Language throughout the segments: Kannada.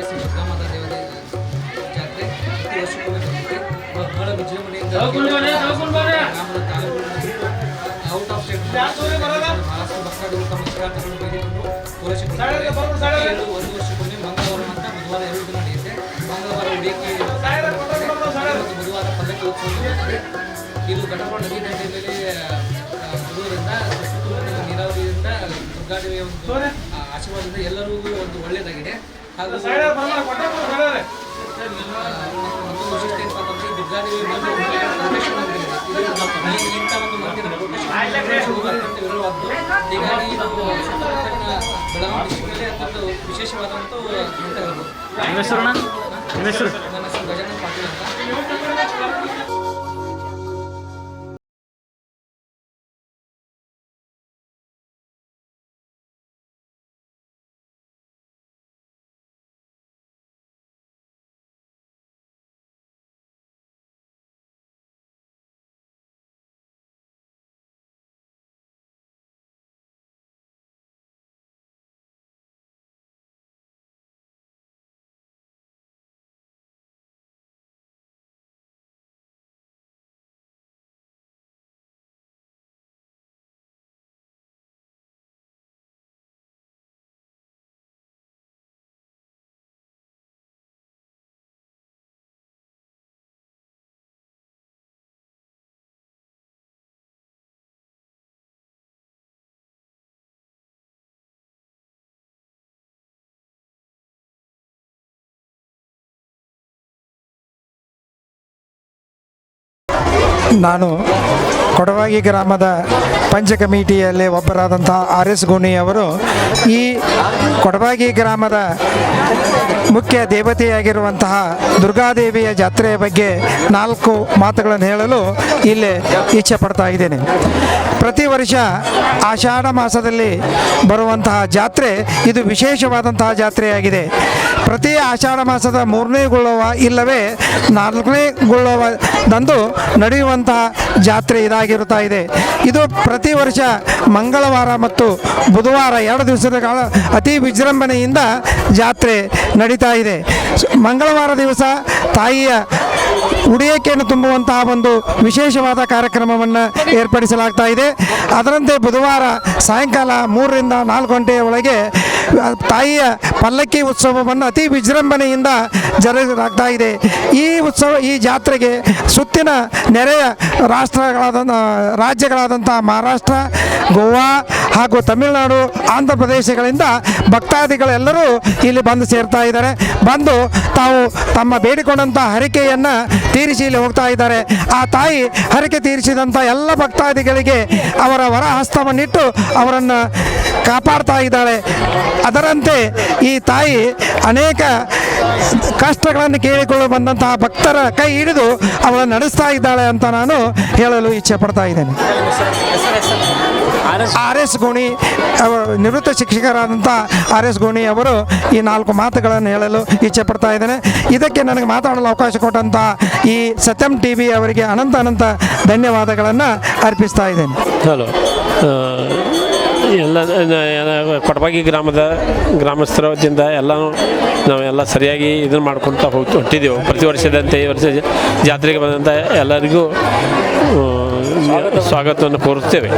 ಶ್ರೀ ದುರ್ಗಾಮಾತಾ ದೇವತೆ ಜಾತ್ರೆ ಪ್ರತಿ ಬಹಳ ವಿಜೃಂಭಣೆಯಿಂದ ಔಟ್ ಆಫ್ ಸ್ಟೇಟ್ ಬಹಳಷ್ಟು ಭಕ್ತಾದಿಗಳು ತಮ್ಮ ಎರಡು ಒಂದು ವರ್ಷಕ್ಕೊಮ್ಮೆ ಮಂಗಳವಾರ ಮತ್ತು ಬುಧವಾರ ಎರಡು ದಿನ ನಡೆಯುತ್ತೆ. ಮಂಗಳವಾರ ಮತ್ತು ಬುಧವಾರ ಪಲ್ಲಕ್ಕಿ ಉತ್ಸವ. ಇದು. ಘಟಪ್ರಭಾ ನದಿ ದಂಡೆಯಲ್ಲಿ ಬರುವುದರಿಂದ ನೀರಾವರಿಯಿಂದ ದುರ್ಗಾದೇವಿಯ ಒಂದು ಆಶೀರ್ವಾದದಿಂದ ಎಲ್ಲರಿಗೂ ಒಂದು ಒಳ್ಳೆಯದಾಗಿದೆ ಹಾಗೂ ಇಂಥ ಒಂದು ಮಂದಿರ ಹೀಗಾಗಿ ಇದು ಸುತ್ತಮುತ್ತಲಿನ ಬೆಳಗಾವಿ ಡಿಸ್ಟ್ರಿಕ್ಟಲ್ಲಿ ಅತ್ಯಂತ ವಿಶೇಷವಾದಂಥ ಅಂತ ಹೇಳ್ಬೋದು ನಿಮ್ಮ ಹೆಸರು ನನ್ನ ಹೆಸರು ಗಜಾನಂದ ಪಾಟೀಲ್ ಅಂತ. ನಾನು ಕೊಡವಾಗಿ ಗ್ರಾಮದ ಪಂಚ ಕಮಿಟಿಯಲ್ಲಿ ಒಬ್ಬರಾದಂಥ ಆರ್ ಎಸ್ ಗೋಣಿ ಅವರು ಈ ಕೊಡಬಾಗಿ ಗ್ರಾಮದ ಮುಖ್ಯ ದೇವತೆಯಾಗಿರುವಂತಹ ದುರ್ಗಾದೇವಿಯ ಜಾತ್ರೆಯ ಬಗ್ಗೆ ನಾಲ್ಕು ಮಾತುಗಳನ್ನು ಹೇಳಲು ಇಲ್ಲಿ ಇಚ್ಛೆ ಪಡ್ತಾ ಇದ್ದೇನೆ. ಪ್ರತಿ ವರ್ಷ ಆಷಾಢ ಮಾಸದಲ್ಲಿ ಬರುವಂತಹ ಜಾತ್ರೆ ಇದು ವಿಶೇಷವಾದಂತಹ ಜಾತ್ರೆಯಾಗಿದೆ. ಪ್ರತಿ ಆಷಾಢ ಮಾಸದ ಮೂರನೇ ಗುಳ್ಳವ ಇಲ್ಲವೇ ನಾಲ್ಕನೇ ಗುಳ್ಳವದಂದು ನಡೆಯುವಂತಹ ಜಾತ್ರೆ ಇದಾಗಿರುತ್ತಾ ಇದೆ. ಇದು ಪ್ರತಿ ವರ್ಷ ಮಂಗಳವಾರ ಮತ್ತು ಬುಧವಾರ ಎರಡು ದಿವಸದ ಕಾಲ ಅತಿ ವಿಜೃಂಭಣೆಯಿಂದ ಜಾತ್ರೆ ನಡೀತಾ ಇದೆ. ಮಂಗಳವಾರ ದಿವಸ ತಾಯಿಯ ಉಡಿಯಕೆಯನ್ನು ತುಂಬುವಂತಹ ಒಂದು ವಿಶೇಷವಾದ ಕಾರ್ಯಕ್ರಮವನ್ನು ಏರ್ಪಡಿಸಲಾಗ್ತಾ ಇದೆ. ಅದರಂತೆ ಬುಧವಾರ ಸಾಯಂಕಾಲ ಮೂರರಿಂದ ನಾಲ್ಕು ಗಂಟೆಯ ಒಳಗೆ ತಾಯಿಯ ಪಲ್ಲಕ್ಕಿ ಉತ್ಸವವನ್ನು ಅತಿ ವಿಜೃಂಭಣೆಯಿಂದ ಜರುಗಲಾಗ್ತಾ ಇದೆ. ಈ ಉತ್ಸವ, ಈ ಜಾತ್ರೆಗೆ ಸುತ್ತಿನ ನೆರೆಯ ರಾಷ್ಟ್ರಗಳಾದ ರಾಜ್ಯಗಳಾದಂಥ ಮಹಾರಾಷ್ಟ್ರ, ಗೋವಾ ಹಾಗೂ ತಮಿಳುನಾಡು, ಆಂಧ್ರ ಪ್ರದೇಶಗಳಿಂದ ಭಕ್ತಾದಿಗಳೆಲ್ಲರೂ ಇಲ್ಲಿ ಬಂದು ಸೇರ್ತಾ ಇದ್ದಾರೆ. ಬಂದು ತಾವು ತಮ್ಮ ಬೇಡಿಕೊಂಡಂಥ ಹರಿಕೆಯನ್ನು ತೀರಿಸಿ ಇಲ್ಲಿ ಹೋಗ್ತಾ ಇದ್ದಾರೆ. ಆ ತಾಯಿ ಹರಕೆ ತೀರಿಸಿದಂಥ ಎಲ್ಲ ಭಕ್ತಾದಿಗಳಿಗೆ ಅವರ ವರ ಹಸ್ತವನ್ನಿಟ್ಟು ಅವರನ್ನು ಕಾಪಾಡ್ತಾ ಇದ್ದಾಳೆ. ಅದರಂತೆ ಈ ತಾಯಿ ಅನೇಕ ಕಷ್ಟಗಳನ್ನು ಕೇಳಿಕೊಳ್ಳು ಬಂದಂತಹ ಭಕ್ತರ ಕೈ ಹಿಡಿದು ಅವಳನ್ನು ನಡೆಸ್ತಾ ಇದ್ದಾಳೆ ಅಂತ ನಾನು ಹೇಳಲು ಇಚ್ಛೆ ಪಡ್ತಾ ಇದ್ದೇನೆ. ಆರ್ ಎಸ್ ಗೋಣಿ. ನಿವೃತ್ತ ಶಿಕ್ಷಕರಾದಂಥ ಆರ್ ಎಸ್ ಗೋಣಿ ಅವರು ಈ ನಾಲ್ಕು ಮಾತುಗಳನ್ನು ಹೇಳಲು ಇಚ್ಛೆ ಪಡ್ತಾ ಇದ್ದೇನೆ. ಇದಕ್ಕೆ ನನಗೆ ಮಾತಾಡಲು ಅವಕಾಶ ಕೊಟ್ಟಂಥ ಈ ಸತ್ಯಂ ಟಿ ವಿ ಅವರಿಗೆ ಅನಂತ ಅನಂತ ಧನ್ಯವಾದಗಳನ್ನು ಅರ್ಪಿಸ್ತಾ ಇದ್ದೇನೆ. ಹಲೋ. ಎಲ್ಲ ಕೊಡಬಾಗಿ ಗ್ರಾಮದ ಗ್ರಾಮಸ್ಥರ ವತಿಯಿಂದ ಎಲ್ಲನೂ ನಾವೆಲ್ಲ ಸರಿಯಾಗಿ ಇದನ್ನು ಮಾಡ್ಕೊಳ್ತಾ ಹೋಗ್ತಾ ಹೊಟ್ಟಿದ್ದೆವು ಪ್ರತಿ ವರ್ಷದಂತೆ ಈ ವರ್ಷ ಜಾತ್ರೆಗೆ ಬಂದಂಥ ಎಲ್ಲರಿಗೂ ಸ್ವಾಗತವನ್ನು ಕೋರುತ್ತೇವೆ.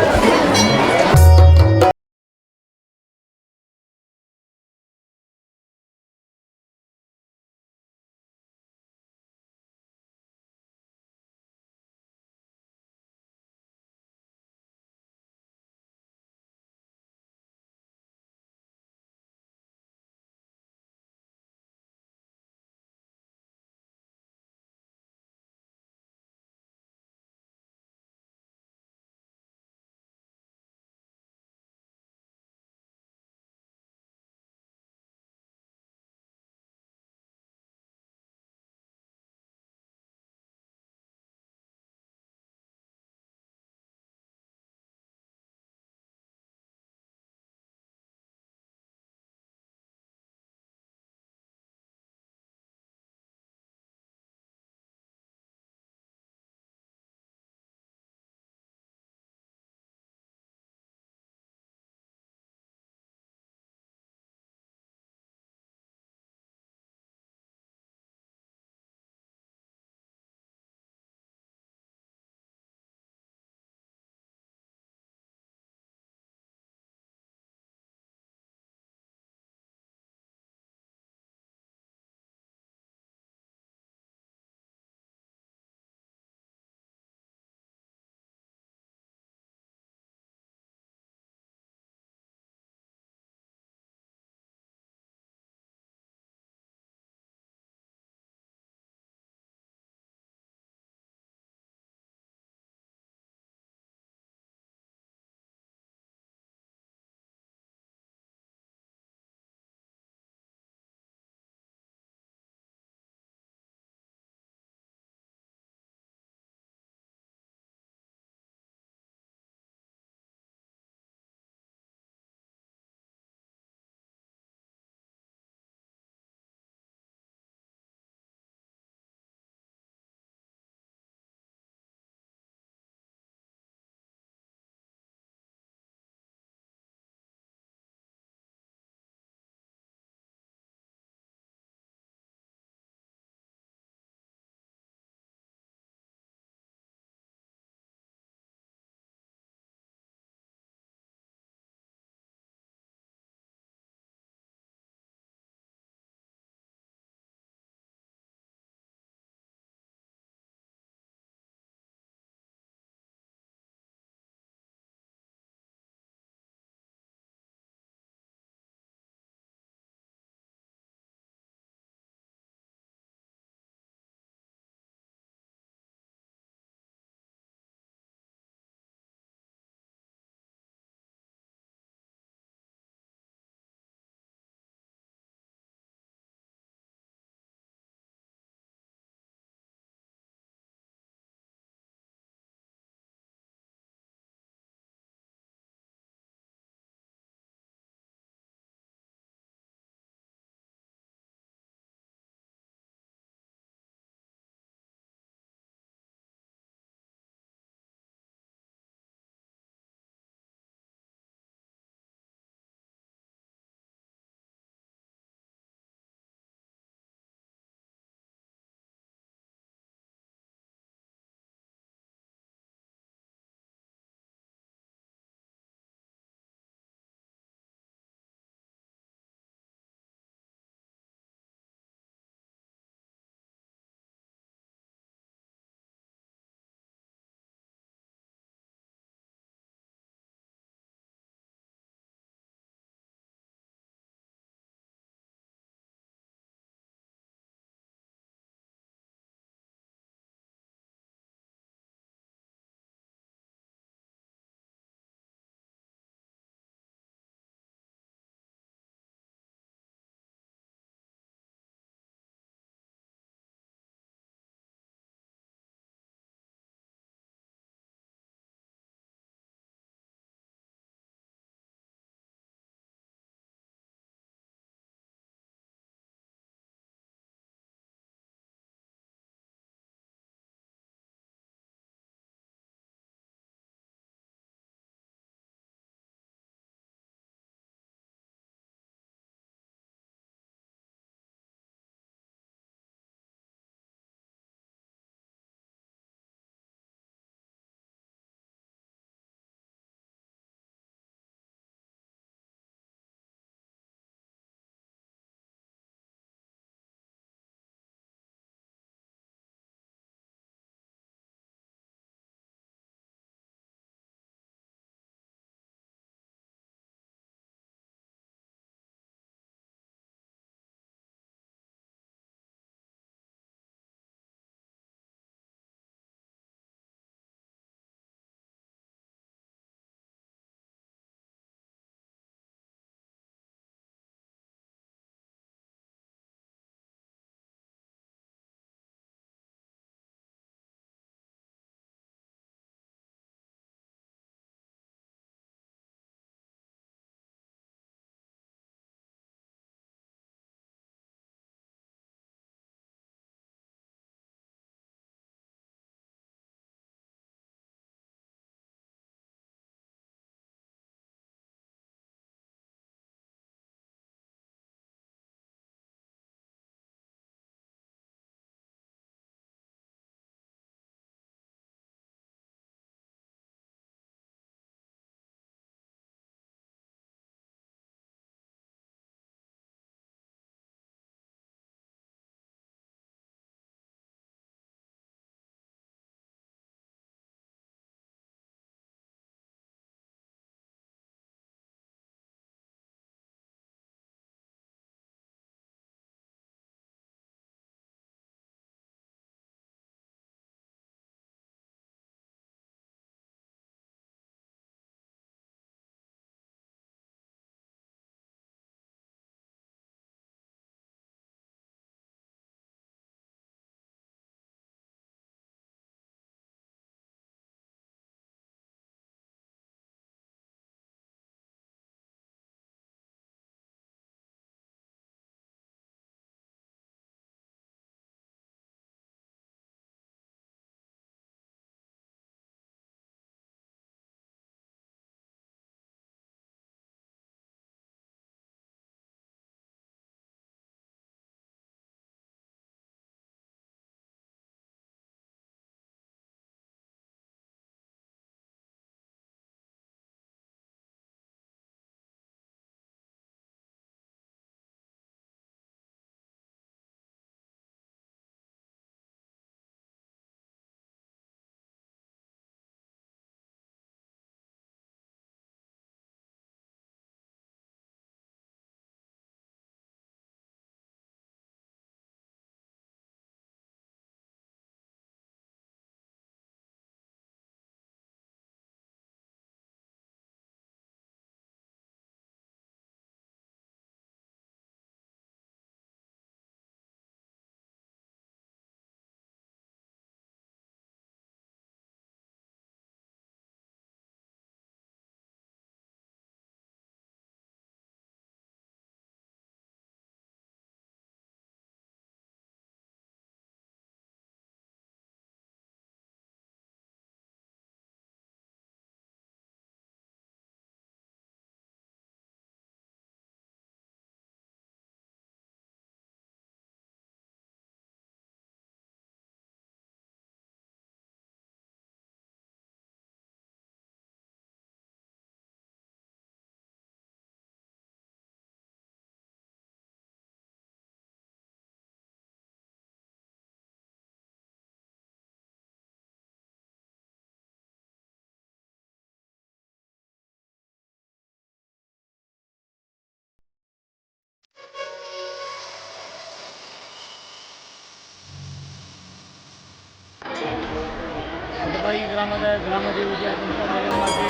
ಕೊಡಪಾಯಿ ಗ್ರಾಮದ ಗ್ರಾಮ ದೇವತೆ ಆದಂಥ ಜಗನ್ಮಾತೆ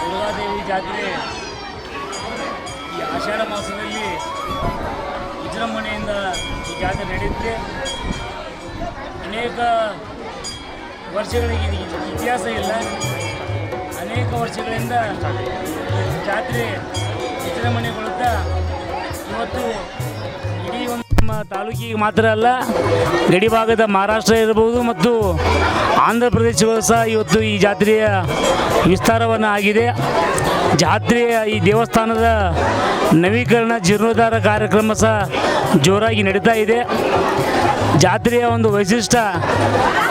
ದುರ್ಗಾದೇವಿ ಜಾತ್ರೆ. ಈ ಆಷಾಢ ಮಾಸದಲ್ಲಿ ವಿಜೃಂಭಣೆಯಿಂದ ಈ ಜಾತ್ರೆ ನಡೆಯುತ್ತೆ. ಅನೇಕ ವರ್ಷಗಳಿಗೆ ಇತಿಹಾಸ ಇಲ್ಲ. ಅನೇಕ ವರ್ಷಗಳಿಂದ ಜಾತ್ರೆ ವಿಜೃಂಭಣೆಗೊಳ್ಳುತ್ತಾ, ಇವತ್ತು ನಮ್ಮ ತಾಲೂಕಿಗೆ ಮಾತ್ರ ಅಲ್ಲ, ಗಡಿ ಭಾಗದ ಮಹಾರಾಷ್ಟ್ರ ಇರಬಹುದು ಮತ್ತು ಆಂಧ್ರ ಪ್ರದೇಶಗಳು ಸಹ ಇವತ್ತು ಈ ಜಾತ್ರೆಯ ವಿಸ್ತಾರವನ್ನು ಆಗಿದೆ. ಜಾತ್ರೆಯ ಈ ದೇವಸ್ಥಾನದ ನವೀಕರಣ ಜೀರ್ಣೋದ್ಧಾರ ಕಾರ್ಯಕ್ರಮ ಸಹ ಜೋರಾಗಿ ನಡೀತಾ ಇದೆ. ಜಾತ್ರೆಯ ಒಂದು ವೈಶಿಷ್ಟ್ಯ,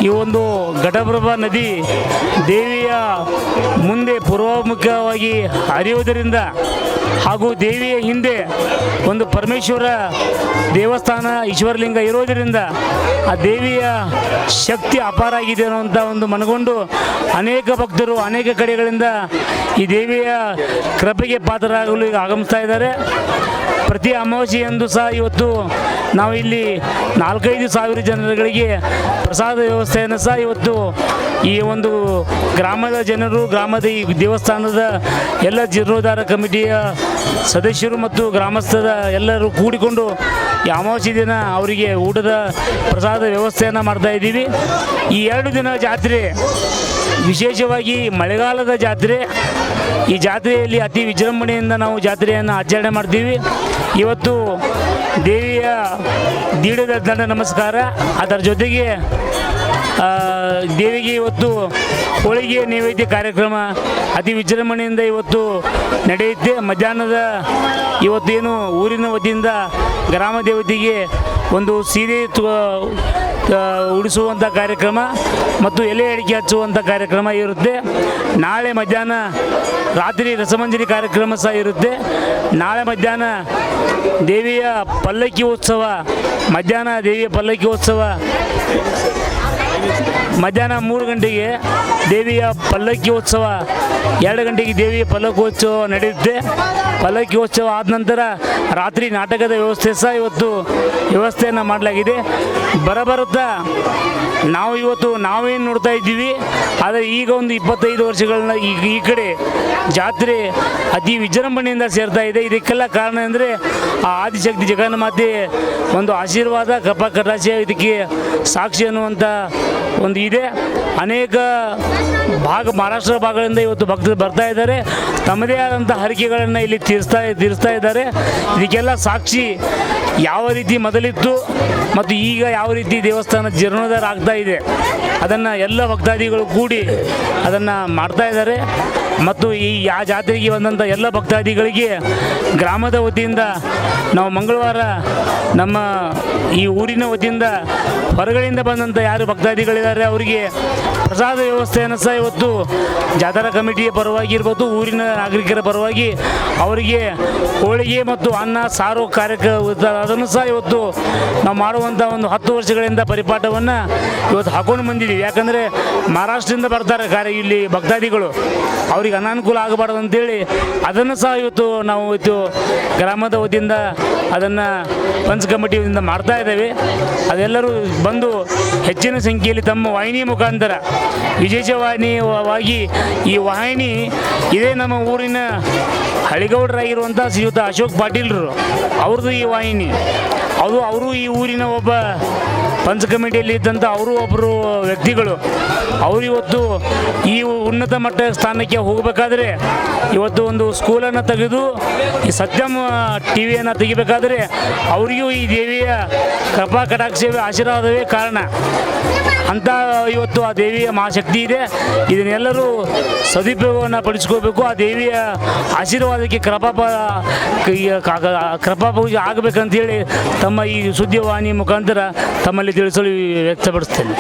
ಈ ಒಂದು ಘಟಪ್ರಭಾ ನದಿ ದೇವಿಯ ಮುಂದೆ ಪೂರ್ವಮುಖವಾಗಿ ಹರಿಯುವುದರಿಂದ ಹಾಗೂ ದೇವಿಯ ಹಿಂದೆ ಒಂದು ಪರಮೇಶ್ವರ ದೇವಸ್ಥಾನ ಈಶ್ವರಲಿಂಗ ಇರೋದರಿಂದ ಆ ದೇವಿಯ ಶಕ್ತಿ ಅಪಾರ ಆಗಿದೆ ಅನ್ನುವಂಥ ಒಂದು ಮನಗೊಂಡು ಅನೇಕ ಭಕ್ತರು ಅನೇಕ ಕಡೆಗಳಿಂದ ಈ ದೇವಿಯ ಕೃಪೆಗೆ ಪಾತ್ರರಾಗಲು ಈಗ ಆಗಮಿಸ್ತಾ ಇದ್ದಾರೆ. ಪ್ರತಿ ಅಮಾವಾಸ್ಯೆಯಂದು ಸಹ ಇವತ್ತು ನಾವು ಇಲ್ಲಿ ನಾಲ್ಕೈದು ಸಾವಿರ ಜನರುಗಳಿಗೆ ಪ್ರಸಾದ ವ್ಯವಸ್ಥೆಯನ್ನು ಸಹ ಇವತ್ತು ಈ ಒಂದು ಗ್ರಾಮದ ಜನರು, ಗ್ರಾಮದ ಈ ದೇವಸ್ಥಾನದ ಎಲ್ಲ ಜೀರ್ಣೋದ್ಧಾರ ಕಮಿಟಿಯ ಸದಸ್ಯರು ಮತ್ತು ಗ್ರಾಮಸ್ಥರ ಎಲ್ಲರೂ ಕೂಡಿಕೊಂಡು ಅಮಾವಾಸ್ಯೆ ದಿನ ಅವರಿಗೆ ಊಟದ ಪ್ರಸಾದ ವ್ಯವಸ್ಥೆಯನ್ನು ಮಾಡ್ತಾ ಇದ್ದೀವಿ. ಈ ಎರಡು ದಿನ ಜಾತ್ರೆ, ವಿಶೇಷವಾಗಿ ಮಳೆಗಾಲದ ಜಾತ್ರೆ, ಈ ಜಾತ್ರೆಯಲ್ಲಿ ಅತಿ ವಿಜೃಂಭಣೆಯಿಂದ ನಾವು ಜಾತ್ರೆಯನ್ನು ಆಚರಣೆ ಮಾಡ್ತೀವಿ. ಇವತ್ತು ದೇವಿಯ ದೀಡದ ದಂಡ ನಮಸ್ಕಾರ. ಅದರ ಜೊತೆಗೆ ದೇವಿಗೆ ಇವತ್ತು ಹೋಳಿಗೆ ನೈವೇದ್ಯ ಕಾರ್ಯಕ್ರಮ ಅತಿ ವಿಜೃಂಭಣೆಯಿಂದ ಇವತ್ತು ನಡೆಯುತ್ತೆ. ಮಧ್ಯಾಹ್ನದ ಇವತ್ತೇನು ಊರಿನ ವತಿಯಿಂದ ಗ್ರಾಮ ದೇವತೆಗೆ ಒಂದು ಸೀರೆ ಉಡಿಸುವಂಥ ಕಾರ್ಯಕ್ರಮ ಮತ್ತು ಎಲೆ ಅಡಿಕೆ ಹಚ್ಚುವಂಥ ಕಾರ್ಯಕ್ರಮ ಇರುತ್ತೆ. ನಾಳೆ ಮಧ್ಯಾಹ್ನ ರಾತ್ರಿ ರಸಮಂಜರಿ ಕಾರ್ಯಕ್ರಮ ಸಹ ಇರುತ್ತೆ. ನಾಳೆ ಮಧ್ಯಾಹ್ನ ದೇವಿಯ ಪಲ್ಲಕ್ಕಿ ಉತ್ಸವ, ಮಧ್ಯಾಹ್ನ ದೇವಿಯ ಪಲ್ಲಕ್ಕಿ ಉತ್ಸವ ಮಧ್ಯಾಹ್ನ ಮೂರು ಗಂಟೆಗೆ ದೇವಿಯ ಪಲ್ಲಕ್ಕಿ ಉತ್ಸವ ಎರಡು ಗಂಟೆಗೆ ದೇವಿಯ ಪಲ್ಲಕ್ಕಿ ನಡೆಯುತ್ತೆ ಪಲ್ಲಕ್ಕಿ ಉತ್ಸವ ಆದ ನಂತರ ರಾತ್ರಿ ನಾಟಕದ ವ್ಯವಸ್ಥೆ ಸಹ ಇವತ್ತು ವ್ಯವಸ್ಥೆಯನ್ನು ಮಾಡಲಾಗಿದೆ. ಬರಬರುತ್ತಾ, ನಾವು ಇವತ್ತು ನಾವೇನು ನೋಡ್ತಾ ಇದ್ದೀವಿ? ಆದರೆ ಈಗ ಒಂದು ಇಪ್ಪತ್ತೈದು ವರ್ಷಗಳನ್ನ ಈಗ ಈ ಕಡೆ ಜಾತ್ರೆ ಅತಿ ವಿಜೃಂಭಣೆಯಿಂದ ಸೇರ್ತಾ ಇದೆ. ಇದಕ್ಕೆಲ್ಲ ಕಾರಣ ಅಂದರೆ ಆ ಆದಿಶಕ್ತಿ ಜಗನ್ಮಾತೆ ಒಂದು ಆಶೀರ್ವಾದ, ಕಪ, ಕಟಾಕ್ಷ ಇದಕ್ಕೆ ಸಾಕ್ಷಿ ಅನ್ನುವಂಥ ಒಂದು ಇದೆ. ಅನೇಕ ಭಾಗ, ಮಹಾರಾಷ್ಟ್ರ ಭಾಗಗಳಿಂದ ಇವತ್ತು ಭಕ್ತರು ಬರ್ತಾ ಇದ್ದಾರೆ. ತಮ್ಮದೇ ಆದಂಥ ಹರಿಕೆಗಳನ್ನು ಇಲ್ಲಿ ತೀರಿಸ್ತಾ ತೀರಿಸ್ತಾ ಇದ್ದಾರೆ. ಇದಕ್ಕೆಲ್ಲ ಸಾಕ್ಷಿ ಯಾವ ರೀತಿ ಮೊದಲಿತ್ತು ಮತ್ತು ಈಗ ಯಾವ ರೀತಿ ದೇವಸ್ಥಾನ ಜೀರ್ಣೋದ್ಧಾರ ಆಗ್ತಾ ಇದೆ, ಅದನ್ನು ಎಲ್ಲ ಭಕ್ತಾದಿಗಳು ಕೂಡಿ ಅದನ್ನು ಮಾಡ್ತಾ ಇದ್ದಾರೆ. ಮತ್ತು ಈ ಆ ಜಾತ್ರೆಗೆ ಬಂದಂಥ ಎಲ್ಲ ಭಕ್ತಾದಿಗಳಿಗೆ ಗ್ರಾಮದ ವತಿಯಿಂದ ನಾವು ಮಂಗಳವಾರ ನಮ್ಮ ಈ ಊರಿನ ವತಿಯಿಂದ ಹೊರಗಡೆಯಿಂದ ಬಂದಂಥ ಯಾರು ಭಕ್ತಾದಿಗಳಿದ್ದಾರೆ, ಅವರಿಗೆ ಪ್ರಸಾದ ವ್ಯವಸ್ಥೆಯನ್ನು ಸಹ ಇವತ್ತು ಜಾತ್ರಾ ಕಮಿಟಿಯ ಪರವಾಗಿ ಇರ್ಬೋದು, ಊರಿನ ನಾಗರಿಕರ ಪರವಾಗಿ ಅವರಿಗೆ ಹೋಳಿಗೆ ಮತ್ತು ಅನ್ನ, ಸಾರು ಕಾರ್ಯಕ್ರಮ ಅದನ್ನು ಸಹ ಇವತ್ತು ನಾವು ಮಾಡುವಂಥ ಒಂದು ಹತ್ತು ವರ್ಷಗಳಿಂದ ಪರಿಪಾಠವನ್ನು ಇವತ್ತು ಹಾಕೊಂಡು ಬಂದಿದ್ದೀವಿ. ಯಾಕಂದರೆ ಮಹಾರಾಷ್ಟ್ರದಿಂದ ಬರ್ತಾರೆ ಕಾರ್ಯ ಇಲ್ಲಿ ಭಕ್ತಾದಿಗಳು. ಅವರಿಗೆ ಅನಾನುಕೂಲ ಆಗಬಾರ್ದು ಅಂತೇಳಿ ಅದನ್ನು ಸಹ ಇವತ್ತು ನಾವು ಇವತ್ತು ಗ್ರಾಮದ ವತಿಯಿಂದ ಅದನ್ನು ಪಂಚ್ ಕಮಿಟಿಯಿಂದ ಮಾಡ್ತಾ ಇದ್ದೇವೆ. ಅದೆಲ್ಲರೂ ಬಂದು ಹೆಚ್ಚಿನ ಸಂಖ್ಯೆಯಲ್ಲಿ ತಮ್ಮ ವಾಹಿನಿ ಮುಖಾಂತರ ವಿಶೇಷವಾಹಿನಿವಾಗಿ ಈ ವಾಹಿನಿ ಇದೇ ನಮ್ಮ ಊರಿನ ಹಳಿಗೌಡರಾಗಿರುವಂಥ ಶ್ರೀಯುತ ಅಶೋಕ್ ಪಾಟೀಲ್ರು ಅವ್ರದ್ದು ಈ ವಾಹಿನಿ. ಅದು ಅವರು ಈ ಊರಿನ ಒಬ್ಬ ಪಂಚ ಕಮಿಟಿಯಲ್ಲಿ ಇದ್ದಂಥ ಅವರು ಒಬ್ಬರು ವ್ಯಕ್ತಿಗಳು. ಅವರು ಇವತ್ತು ಈ ಉನ್ನತ ಮಟ್ಟ ಸ್ಥಾನಕ್ಕೆ ಹೋಗಬೇಕಾದ್ರೆ ಇವತ್ತು ಒಂದು ಸ್ಕೂಲನ್ನು ತೆಗೆದು, ಈ ಸತ್ಯಂ ಟಿ ವಿಯನ್ನು ತೆಗಿಬೇಕಾದ್ರೆ ಅವರಿಗೂ ಈ ದೇವಿಯ ಕೃಪಾ ಕಟಾಕ್ಷವೇ ಆಶೀರ್ವಾದವೇ ಕಾರಣ. ಅಂತ ಇವತ್ತು ಆ ದೇವಿಯ ಮಹಾಶಕ್ತಿ ಇದೆ. ಇದನ್ನೆಲ್ಲರೂ ಸದುಪಯೋಗವನ್ನು ಪಡಿಸ್ಕೋಬೇಕು. ಆ ದೇವಿಯ ಆಶೀರ್ವಾದಕ್ಕೆ ಕೃಪಾಪ ಕೃಪಾ ಪೂಜೆ ಆಗಬೇಕಂತೇಳಿ ತಮ್ಮ ಈ ಸುದ್ದಿವಾಹಿನಿ ಮುಖಾಂತರ ತಮ್ಮಲ್ಲಿ ತಿಳಿಸಲು ವ್ಯಕ್ತಪಡಿಸ್ತೇನೆ.